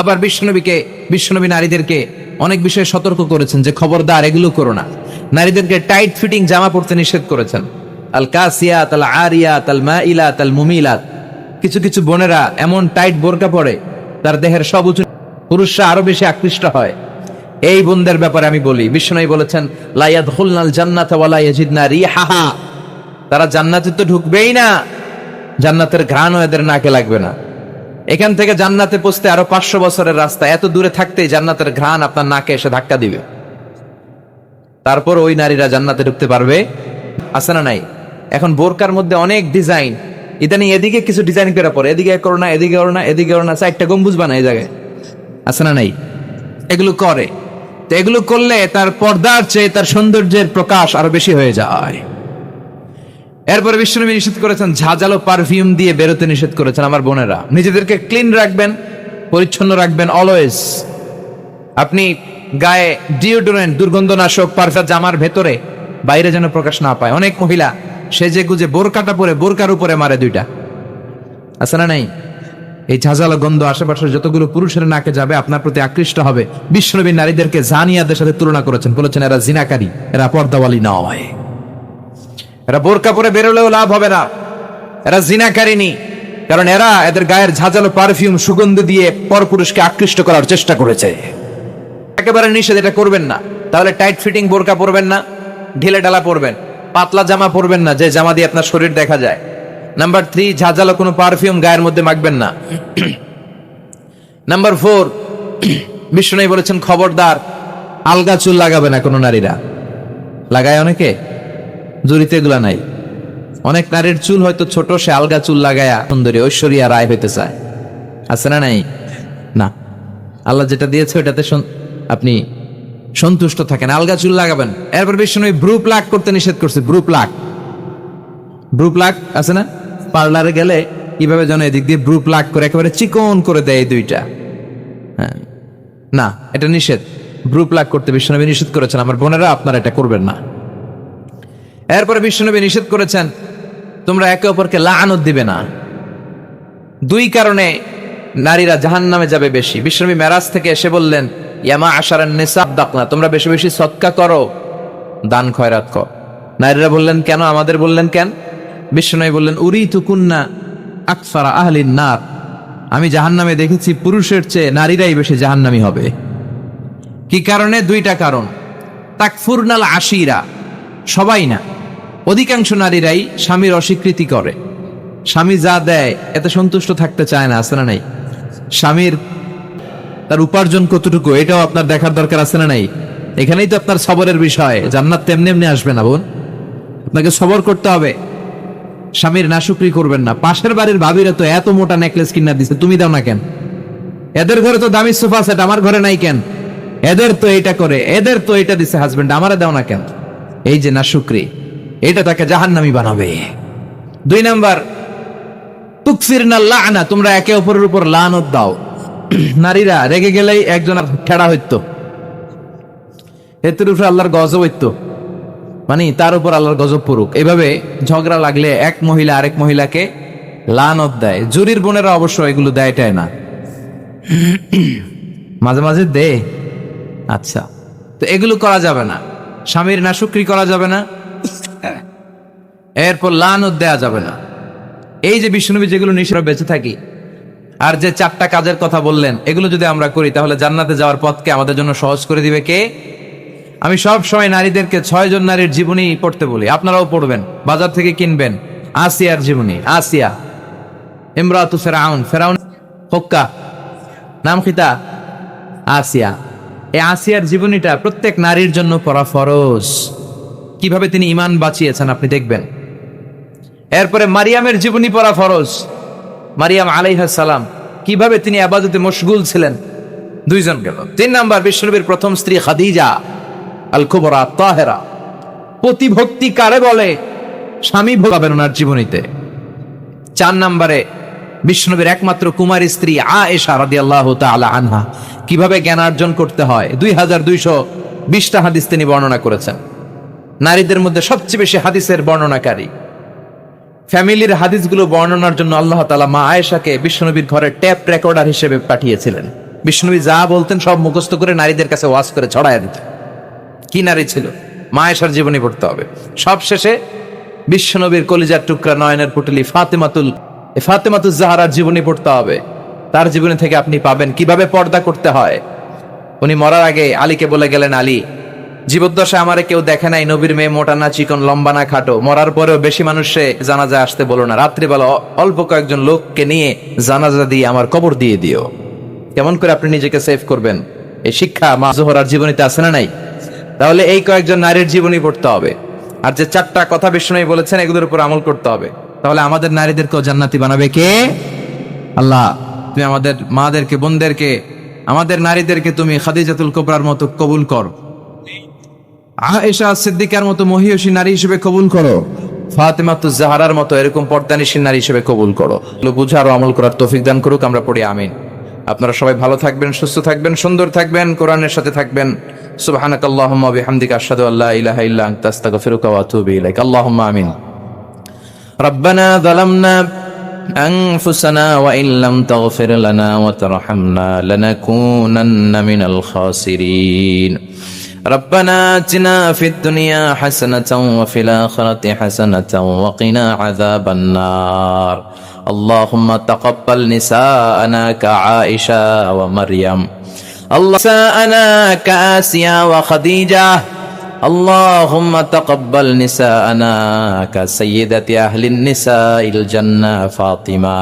আবার বিষ্ণনবীকে বিষ্ণনবী নারীদেরকে অনেক বিষয়ে সতর্ক করেছেন যে খবরদার এগুলো করো না। নারীদেরকে টাইট ফিটিং জামা পরতে নিষেধ করেছেন। আল কাসিয়াত, আল আরিয়াত, আল মাইলাত, আল মুমিলাত। কিছু কিছু বোনেরা এমন টাইট বোরকা পরে তার দেহের সব উঁচু পুরুষরা আরও বেশি আকৃষ্ট হয়। এই বোনদের ব্যাপারে আমি বলি বিষ্ণনবী বলেছেন লাইয়াদ হুলনাল জান্নাত ওয়ালা ইয়াজিদনা রিহাহা। তারা জান্নাতে তো ঢুকবেই না, জান্নাতের ঘ্রাণও এদের নাকে লাগবে না। এখান থেকে জান্নাতে পৌঁছতে আরও পাঁচশো বছরের রাস্তা। এত দূরে থাকতেই জান্নাতের ঘ্রাণ আপনার নাকে এসে ধাক্কা দিবে। তারপর ওই নারীরা জান্নাতে ঢুকতে পারবে। আছে না নাই? এখন বোরকার মধ্যে অনেক ডিজাইন। ইদানিং এদিকে কিছু ডিজাইন করে পরে এদিকে করো না এদিকে করো না এদিকে করো না একটা গম্বুজ বানায় এই জায়গায়। আছে না নাই? এগুলো করে। তো এগুলো করলে তার পর্দার চেয়ে তার সৌন্দর্যের প্রকাশ আরও বেশি হয়ে যায়। এরপরে বিশ্বনবী নিষেধ করেছেন, ঝাঁঝালো পারফিউম দিয়ে বেরোতে নিষেধ করেছেন আমার বোনেরা। নিজেদেরকে ক্লিন রাখবেন, পরিচ্ছন্ন রাখবেন অলওয়েজ আপনি গায়ে ডিওডোরেন্ট দুর্গন্ধনাশক পারফিউম জামার ভেতরে বাইরে যেন প্রকাশ না পায়। অনেক মহিলা সেজে গুজে বোরকাটা পরে, বোরকার উপরে মারে দুইটা। আছে না নাই? এই ঝাঁঝালো গন্ধ আশেপাশের যতগুলো পুরুষের নাকে যাবে, আপনার প্রতি আকৃষ্ট হবে। বিশ্বনবী নারীদেরকে জানিয়াদের সাথে তুলনা করেছেন। বলেছেন, এরা জিনাকারী, এরা পর্দাওয়ালি নয়। এরা বোরকা পরে বেরোলেও লাভ হবে না। এরা জিনাকারিনী কারণ এরা এদের গায়ের ঝাঁঝালো পারফিউম সুগন্ধ দিয়ে পরপুরুষকে আকৃষ্ট করার চেষ্টা করেছে। একেবারে নিষেধ, এটা করবেন না। তাহলে টাইট ফিটিং বোরকা পরবেন না, ঢিলে ঢালা পরবেন। পাতলা জামা পরবেন না, যে জামা দিয়ে আপনার শরীর দেখা যায়। নাম্বার থ্রি ঝাঁঝালো কোনো পারফিউম গায়ের মধ্যে মাখবেন না। নাম্বার ফোর বিষ্ণু বলেছেন, খবরদার, আলগা চুল লাগাবে না কোনো নারীরা। লাগায় অনেকে? জুরিতে এগুলা নাই। অনেক নারীর চুল হয়তো ছোট, সে আলগা চুল লাগায়া সুন্দরী ঐশ্বরিয়া রায় হইতে চায়। আছে না নাই? না। আল্লাহ যেটা দিয়েছে সন- আপনি সন্তুষ্ট থাকেন। আলগা চুল লাগাবেন। এরপর বিষ্ণু ব্রু প্লাক করতে নিষেধ করছে ব্রু প্লাক ব্রু প্লাক আছে না? পার্লারে গেলে কীভাবে যেন এদিক দিয়ে ব্রু প্লাক করে একেবারে চিকন করে দেয় এই দুইটা। হ্যাঁ। না, এটা নিষেধ। ব্রু প্লাক করতে বিষ্ণুনবী নিষেধ করেছেন। আমার বোনেরা আপনারা এটা করবেন না। এরপরে বিষ্ণুনবী নিষেধ করেছেন, তোমরা একে অপরকে লাআনত দিবে না। দুই কারণে নারীরা জাহান নামে যাবে বেশি। বিষ্ণুনবী মেরাজ থেকে এসে বললেন ইয়ামা আশারান নিসাব দাকনা তোমরা বেশি বেশি সৎকা করো, দান খয়রাত কর। নারীরা বললেন, কেন? আমাদের বললেন কেন? বিশ্বনবী বললেন উরি তুকুন্না আকসারা আহলিন নার। আমি জাহান্নামে দেখেছি পুরুষের চেয়ে নারীরাই বেশি জাহান্নামী হবে। কি কারণে? দুইটা কারণ। তাকফুরনাল আশিরা, সবাই না। অধিকাংশ নারীরাই স্বামীর অস্বীকৃতি করে। স্বামী যা দেয়, এতে সন্তুষ্ট থাকতে চায় না, আছে না নাই? স্বামীর তার উপার্জন কতটুকু, এটাও আপনার দেখার দরকার, আছে না নাই? এখানেই তো আপনার সবরের বিষয়, জান্নাত তেমনি এমনি আসবে না, বোন। আপনাকে সবর করতে হবে। স্বামীর নাশুকরি করবেন না। পাশের বাড়ির ভাবিরা তো এত মোটা নেকলেস কিনা দিছে, তুমি দাও না কেন? এদের ঘরে তো দামি সোফা সেট, আমার ঘরে নাই কেন? এদের তো এটা করে, এদের তো এটা দিছে হাজবেন্ড আমারে দাও না কেন? এই যে নাশুকরি এটা তাকে জাহান্নামি বানাবে। দুই নাম্বার তুকফির না লানা, তোমরা একে অপরের উপর লানত দাও। নারীরা রেগে গেলেই একজন খেড়া হইতো। এতের উপরে আল্লাহর গজব হইতো। মানে তার উপর আল্লাহর গজব পড়ুক। এভাবে ঝগড়া লাগলে এক মহিলা আরেক মহিলাকে লানত দেয়। জুরির বোনেরা অবশ্য এগুলো দেয়টায় না। মাঝে মাঝে দে। আচ্ছা তো এগুলো করা যাবে না। স্বামীর নাশুকরি করা যাবে না। এরপর লানত দেয়া যাবে না। এই যে বিষ্ণুবী যেগুলো নিশ্চয় বেঁচে থাকি, আর যে চারটা কাজের কথা বললেন, এগুলো যদি আমরা করি, তাহলে জান্নাতে যাওয়ার পথকে আমাদের জন্য সহজ করে দিবে কে? আমি সব সময় নারীদেরকে ছয় জন নারীর জীবনী পড়তে বলি। আপনারাও পড়বেন, বাজার থেকে কিনবেন। আসিয়ার জীবনী, আসিয়া। ইমরাতু ফেরাউন ফেরাউন হক্কা, নাম খিতা আসিয়া। এই আসিয়ার জীবনীটা প্রত্যেক নারীর জন্য পড়া ফরজ। কীভাবে তিনি ইমান বাঁচিয়েছেন আপনি দেখবেন। এরপরে মারিয়ামের জীবনী পড়া ফরজ। মারিয়াম সালাম, কীভাবে তিনি আবাদতে মশগুল ছিলেন? দুইজন গেল। তিন নাম্বার বিষ্ণুনবীর প্রথম স্ত্রী খাদিজা আল কুবরা তাহেরা। প্রতিভক্তি কারে বলে? স্বামী ভোগাবেন ওনার জীবনীতে। চার নাম্বারে বিষ্ণুবীর একমাত্র কুমারী স্ত্রী আ এশা রাদি আল্লাহ আনহা। কীভাবে জ্ঞান অর্জন করতে হয়? দুই হাজার দুইশো বিশটা হাদিস তিনি বর্ণনা করেছেন। নারীদের মধ্যে সবচেয়ে বেশি হাদিসের বর্ণনাকারী। ফ্যামিলির হাদিসগুলো বর্ণনার জন্য আল্লাহ তালা মা আয়েশাকে বিশ্বনবীর ঘরে ট্যাপ রেকর্ডার হিসেবে পাঠিয়েছিলেন। বিষ্ণুবী যা বলতেন সব মুখস্থ করে নারীদের কাছে ওয়াজ করে ছড়ায় দিত কি নারী ছিল? মা মায়েশার জীবনী পড়তে হবে। সব শেষে বিশ্বনবীর কলিজার টুকরা নয়নের পুটলি ফাতেমাতুল ফাতেমাতুল জাহারার জীবনী পড়তে হবে। তার জীবনী থেকে আপনি পাবেন কীভাবে পর্দা করতে হয়। উনি মরার আগে আলীকে বলে গেলেন, আলী জীবদ্দশায় আমারে কেউ দেখে নাই, নবীর মেয়ে মোটা না, চিকন, লম্বা না, খাটো। মরার পরেও বেশি মানুষে জানাজা আসতে বলো না। রাত্রিবেলা অল্প কয়েকজন লোককে নিয়ে জানাজা দিয়ে আমার কবর দিয়ে দিও। কেমন করে আপনি নিজেকে সেভ করবেন? এই শিক্ষা মা জোহরার জীবনীতে আছে না নাই? তাহলে এই কয়েকজন নারীর জীবনী পড়তে হবে। আর যে চারটা কথা বিষ্ণু বলেছেন, এগুলোর উপর আমল করতে হবে। তাহলে আমাদের নারীদেরকেও জান্নাতি বানাবে কে? আল্লাহ, তুমি আমাদের মাদেরকে, বোনদেরকে, আমাদের নারীদেরকে তুমি খাদিজাতুল কোবরার মতো কবুল কর। আয়েশা সিদ্দিকার মতো মহিয়সী নারী হিসেবে কবুল করো ফাতেমাতু জাহারার মতো এরকম পর্দানিসী নারী হিসেবে কবুল করো এগুলো বুঝার ও আমল করার তৌফিক দান করুক আমরা পড়ি আমিন আপনারা সবাই ভালো থাকবেন সুস্থ থাকবেন সুন্দর থাকবেন কোরআনের সাথে থাকবেন সুবহানাকাল্লাহুম্মা বিহামদিকা আশহাদু আল্লা ইলাহা ইল্লা আনতা আস্তাগফিরুকা ওয়া আতুবু ইলাইক আল্লাহুম্মা আমিন ربنا ظلمنا أنفسنا وإن لم تغفر لنا وترحمنا لنكونن من الخاسرين ربنا آتنا في الدنيا حسنة وفي الآخرة حسنة وقنا عذاب النار. اللهم تقبل نساءنا كعائشة ومريم. الله نساءنا كآسيا وخديجة. اللهم تقبل نساءنا كسيدة أهل النساء الجنة فاطمة.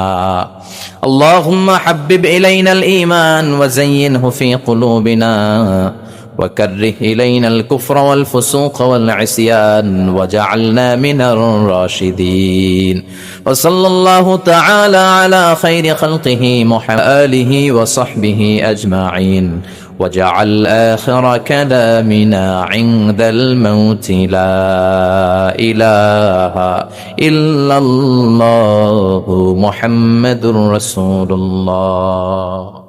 اللهم حبب إلينا الإيمان وزينه في قلوبنا. وكره إلينا الكفر والفسوق والعصيان وجعلنا من الراشدين. وصلى الله تعالى على خير خلقه محمد آله وصحبه أجمعين. وجعل آخر كلامنا عند الموت لا إله إلا الله محمد رسول الله.